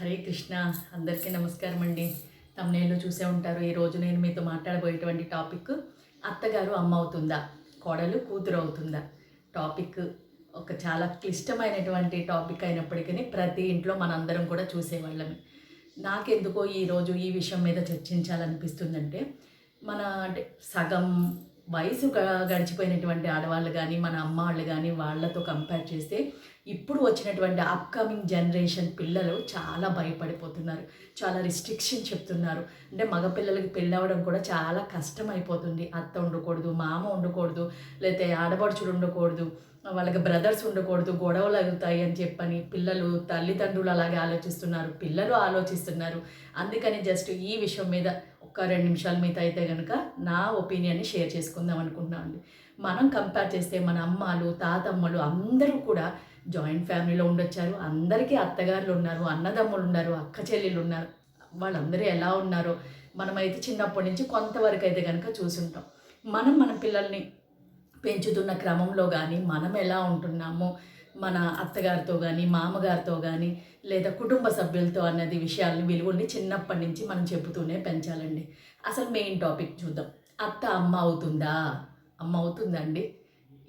హరే కృష్ణ అందరికీ నమస్కారం అండి. తమ్నేళ్ళు చూసే ఉంటారు. ఈరోజు నేను మీతో మాట్లాడబోయేటువంటి టాపిక్ అత్తగారు అమ్మ అవుతుందా? కోడలు కూతురు అవుతుందా? టాపిక్ ఒక చాలా క్లిష్టమైనటువంటి టాపిక్ అయినప్పటికీ ప్రతి ఇంట్లో మనందరం కూడా చూసేవాళ్ళమే. నాకెందుకో ఈరోజు ఈ విషయం మీద చర్చించాలనిపిస్తుందంటే మన అంటే సగం వయసు గ- గడిచిపోయినటువంటి ఆడవాళ్ళు కానీ మన అమ్మ వాళ్ళు కానీ వాళ్ళతో కంపేర్ చేస్తే ఇప్పుడు వచ్చినటువంటి అప్కమింగ్ జనరేషన్ పిల్లలు చాలా భయపడిపోతున్నారు. చాలా రిస్ట్రిక్షన్ చెప్తున్నారు. అంటే మగపిల్లలకి పెళ్ళవడం కూడా చాలా కష్టం అయిపోతుంది అత్త ఉండకూడదు మామ ఉండకూడదు లేకపోతే ఆడపడుచుడు ఉండకూడదు వాళ్ళకి బ్రదర్స్ ఉండకూడదు గొడవలు అవుతాయి అని చెప్పని పిల్లలు తల్లిదండ్రులు అలాగే ఆలోచిస్తున్నారు పిల్లలు ఆలోచిస్తున్నారు. అందుకని జస్ట్ ఈ విషయం మీద ఒక రెండు నిమిషాల మీద అయితే కనుక నా ఒపీనియన్ని షేర్ చేసుకుందాం అనుకుంటున్నాం అండి. మనం కంపేర్ చేస్తే మన అమ్మలు తాతమ్మలు అందరూ కూడా జాయింట్ ఫ్యామిలీలో ఉండొచ్చారు. అందరికీ అత్తగారులు ఉన్నారు అన్నదమ్ములు ఉన్నారు అక్క చెల్లెలు ఉన్నారు. వాళ్ళందరూ ఎలా ఉన్నారో మనమైతే చిన్నప్పటి నుంచి కొంతవరకు అయితే కనుక చూసుంటాం. మనం మన పిల్లల్ని పెంచుతున్న క్రమంలో కానీ మనం ఎలా ఉంటున్నామో మన అత్తగారితో కానీ మామగారితో కానీ లేదా కుటుంబ సభ్యులతో అన్నది విషయాల్ని విలువల్ని చిన్నప్పటి నుంచి మనం చెబుతూనే పెంచాలండి. అసలు మెయిన్ టాపిక్ చూద్దాం. అత్త అమ్మ అవుతుందా? అమ్మ అవుతుందండి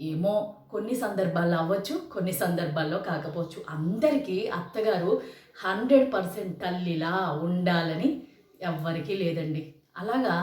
ఏమో కొన్ని సందర్భాల్లో అవ్వచ్చు కొన్ని సందర్భాల్లో కాకపోవచ్చు. అందరికీ అత్తగారు హండ్రెడ్ పర్సెంట్ తల్లిలా ఉండాలని ఎవ్వరికీ లేదండి. అలాగా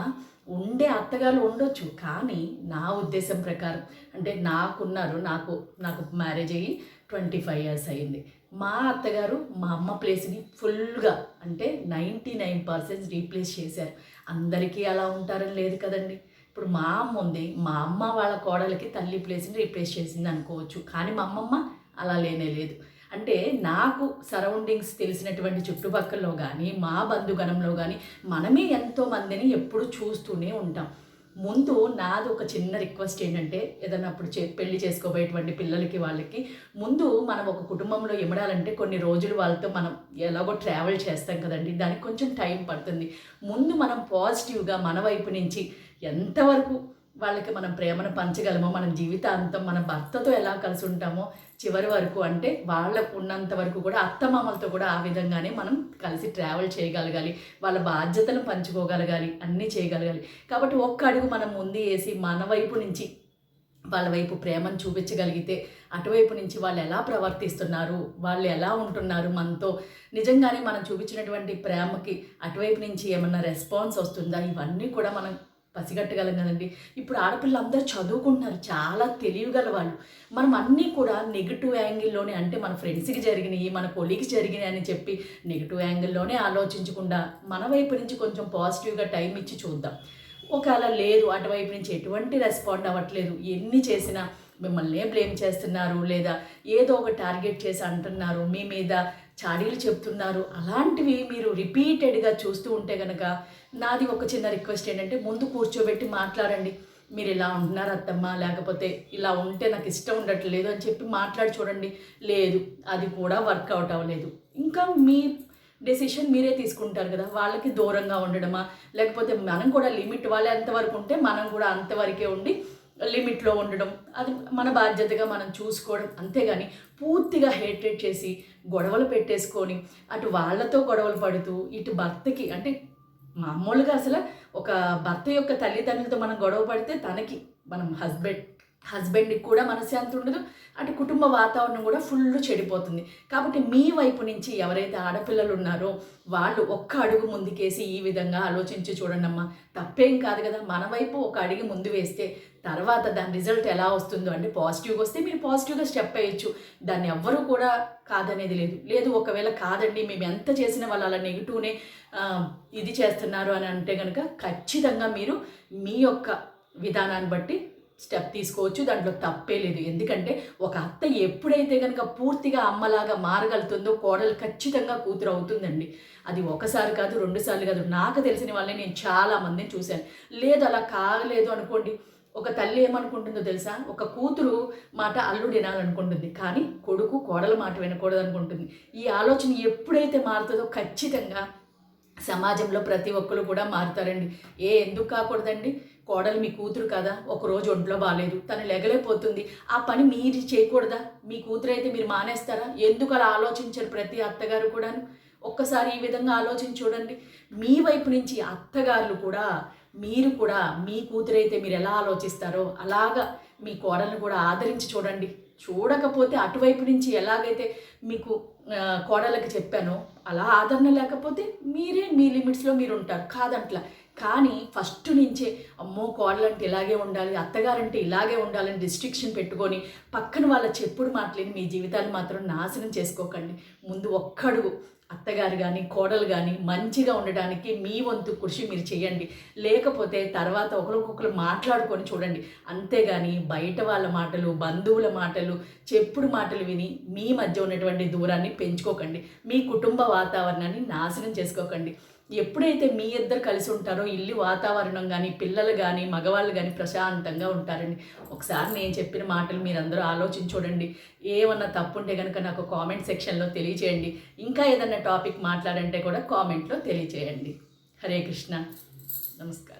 ఉండే అత్తగారు ఉండొచ్చు కానీ నా ఉద్దేశం ప్రకారం అంటే నాకున్నారు నాకు నాకు మ్యారేజ్ అయ్యి ట్వంటీ ఫైవ్ ఇయర్స్ అయ్యింది. మా అత్తగారు మా అమ్మ ప్లేస్ని ఫుల్గా అంటే నైంటీ నైన్ పర్సెంట్ రీప్లేస్ చేశారు. అందరికీ అలా ఉంటారని లేదు కదండి. ఇప్పుడు మా అమ్మ ఉంది. మా అమ్మ వాళ్ళ కోడలకి తల్లి ప్లేస్ని రీప్లేస్ చేసింది అనుకోవచ్చు. కానీ మా అమ్మమ్మ అలా లేనే లేదు. అంటే నాకు సరౌండింగ్స్ తెలిసినటువంటి చుట్టుపక్కలలో కానీ మా బంధుగణంలో కానీ మనమే ఎంతోమందిని ఎప్పుడు చూస్తూనే ఉంటాం. ముందు నాది ఒక చిన్న రిక్వెస్ట్ ఏంటంటే ఏదైనా అప్పుడు చే పెళ్ళి చేసుకోబోయేటువంటి పిల్లలకి వాళ్ళకి ముందు మనం ఒక కుటుంబంలో ఇమడాలంటే కొన్ని రోజులు వాళ్ళతో మనం ఎలాగో ట్రావెల్ చేస్తాం కదండి. దానికి కొంచెం టైం పడుతుంది. ముందు మనం పాజిటివ్గా మన వైపు నుంచి ఎంతవరకు వాళ్ళకి మనం ప్రేమను పంచగలమో మన జీవితాంతం మన భర్తతో ఎలా కలిసి ఉంటామో చివరి వరకు అంటే వాళ్ళకు ఉన్నంత వరకు కూడా అత్తమామలతో కూడా ఆ విధంగానే మనం కలిసి ట్రావెల్ చేయగలగాలి. వాళ్ళ బాధ్యతను పంచుకోగలగాలి. అన్నీ చేయగలగాలి. కాబట్టి ఒక్క అడుగు మనం ముందు వేసి మన వైపు నుంచి వాళ్ళ వైపు ప్రేమను చూపించగలిగితే అటువైపు నుంచి వాళ్ళు ఎలా ప్రవర్తిస్తున్నారు వాళ్ళు ఎలా ఉంటున్నారు మనతో నిజంగానే మనం చూపించినటువంటి ప్రేమకి అటువైపు నుంచి ఏమన్నా రెస్పాన్స్ వస్తుందా? ఇవన్నీ కూడా మనం పసిగట్టగలం కదండి. ఇప్పుడు ఆడపిల్లలు అందరూ చదువుకుంటున్నారు. చాలా తెలియగల వాళ్ళు. మనం అన్నీ కూడా నెగిటివ్ యాంగిల్లోనే అంటే మన ఫ్రెండ్స్కి జరిగినాయి మన కొలీగ్స్ జరిగినాయి అని చెప్పి నెగిటివ్ యాంగిల్లోనే ఆలోచించకుండా మన వైపు నుంచి కొంచెం పాజిటివ్గా టైం ఇచ్చి చూద్దాం. ఒకవేళ లేదు అటువైపు నుంచి ఎటువంటి రెస్పాండ్ అవ్వట్లేదు ఎన్ని చేసినా మిమ్మల్ని బ్లేమ్ చేస్తున్నారు? లేదా ఏదో ఒక టార్గెట్ చేసి అంటున్నారు మీ మీద చాడీలు చెప్తున్నారు. అలాంటివి మీరు రిపీటెడ్గా చూస్తూ ఉంటే కనుక నాది ఒక చిన్న రిక్వెస్ట్ ఏంటంటే ముందు కూర్చోబెట్టి మాట్లాడండి. మీరు ఇలా ఉంటున్నారు అత్తమ్మ లేకపోతే ఇలా ఉంటే నాకు ఇష్టం ఉండట్లేదు అని చెప్పి మాట్లాడి చూడండి. లేదు అది కూడా వర్కౌట్ అవ్వలేదు. ఇంకా మీ డెసిషన్ మీరే తీసుకుంటారు కదా వాళ్ళకి దూరంగా ఉండడమా? లేకపోతే మనం కూడా లిమిట్ వాళ్ళు ఎంతవరకు ఉంటే మనం కూడా అంతవరకే ఉండి లిమిట్లో ఉండడం అది మన బాధ్యతగా మనం చూసుకోవడం అంతేగాని పూర్తిగా హేట్రేట్ చేసి గొడవలు పెట్టేసుకొని అటు వాళ్ళతో గొడవలు పడుతూ ఇటు భర్తకి అంటే మామూలుగా అసలు ఒక భర్త యొక్క తల్లిదండ్రులతో మనం గొడవ పడితే తనకి మనం హస్బెండ్ హస్బెండ్కి కూడా మనశ్శాంతి ఉండదు. అటు కుటుంబ వాతావరణం కూడా ఫుల్ చెడిపోతుంది. కాబట్టి మీ వైపు నుంచి ఎవరైతే ఆడపిల్లలు ఉన్నారో వాళ్ళు ఒక్క అడుగు ముందుకేసి ఈ విధంగా ఆలోచించి చూడండి అమ్మా. తప్పేం కాదు కదా. మన వైపు ఒక అడిగి ముందు వేస్తే తర్వాత దాని రిజల్ట్ ఎలా వస్తుందో అంటే పాజిటివ్గా వస్తే మీరు పాజిటివ్గా స్టెప్ వేయచ్చు. దాన్ని ఎవ్వరూ కూడా కాదనేది లేదు. లేదు ఒకవేళ కాదండి మేము ఎంత చేసిన వాళ్ళు అలా నెగిటివ్నే ఇది చేస్తున్నారు అని అంటే కనుక ఖచ్చితంగా మీరు మీ యొక్క విధానాన్ని బట్టి స్టెప్ తీసుకోవచ్చు. దాంట్లో తప్పే లేదు. ఎందుకంటే ఒక అత్త ఎప్పుడైతే కనుక పూర్తిగా అమ్మలాగా మారగలుగుతుందో కోడలు ఖచ్చితంగా కూతురు అవుతుందండి. అది ఒకసారి కాదు రెండుసార్లు కాదు. నాకు తెలిసిన వాళ్ళని నేను చాలా మందిని చూశాను. లేదు అలా కాగలేదు అనుకోండి. ఒక తల్లి ఏమనుకుంటుందో తెలుసా? ఒక కూతురు మాట అల్లుడు వినాలనుకుంటుంది. కానీ కొడుకు కోడల మాట వినకూడదు అనుకుంటుంది ఈ ఆలోచన ఎప్పుడైతే మారుతుందో ఖచ్చితంగా సమాజంలో ప్రతి ఒక్కరు కూడా మారుతారండి. ఏ ఎందుకు కాకూడదండి? కోడలు మీ కూతురు కదా ఒకరోజు ఒంట్లో బాగాలేదు తను లెగలేకపోతుంది. ఆ పని మీరు చేయకూడదా? మీ కూతురు అయితే మీరు మానేస్తారా? ఎందుకు అలా ఆలోచించారు ప్రతి అత్తగారు కూడాను? ఒక్కసారి ఈ విధంగా ఆలోచించి చూడండి. మీ వైపు నుంచి అత్తగారులు కూడా మీరు కూడా మీ కూతురైతే మీరు ఎలా ఆలోచిస్తారో అలాగా మీ కోడలను కూడా ఆదరించి చూడండి. చూడకపోతే అటువైపు నుంచి ఎలాగైతే మీకు కోడలకి కోడళ్ళకి అలా ఆదరణ లేకపోతే మీరే మీ లిమిట్స్లో మీరు ఉంటారు కాదంట్లా. కానీ ఫస్ట్ నుంచే అమ్మో కోడలంటే ఇలాగే ఉండాలి అత్తగారంటే ఇలాగే ఉండాలని రిస్ట్రిక్షన్ పెట్టుకొని పక్కన వాళ్ళ చెప్పుడు మాటలేని మీ జీవితాలు మాత్రం నాశనం చేసుకోకండి. ముందు ఒక్కడుగు అత్తగారు కానీ కోడలు కానీ మంచిగా ఉండడానికి మీ వంతు కృషి మీరు చేయండి. లేకపోతే తర్వాత ఒకరికొకరు మాట్లాడుకొని చూడండి. అంతేగాని బయట వాళ్ళ మాటలు బంధువుల మాటలు చెప్పుడు మాటలు విని మీ మధ్య ఉన్నటువంటి దూరాన్ని పెంచుకోకండి. మీ కుటుంబ వాతావరణాన్ని నాశనం చేసుకోకండి. ఎప్పుడైతే మీ ఇద్దరు కలిసి ఉంటారో ఇల్లు వాతావరణం కానీ పిల్లలు కానీ మగవాళ్ళు కానీ ప్రశాంతంగా ఉంటారండి. ఒకసారి నేను చెప్పిన మాటలు మీరందరూ ఆలోచించి చూడండి. ఏమన్నా తప్పుంటే కనుక నాకు కామెంట్ సెక్షన్లో తెలియచేయండి. ఇంకా ఏదన్నా టాపిక్ మాట్లాడంటే కూడా కామెంట్లో తెలియచేయండి. హరే కృష్ణ. నమస్కారం.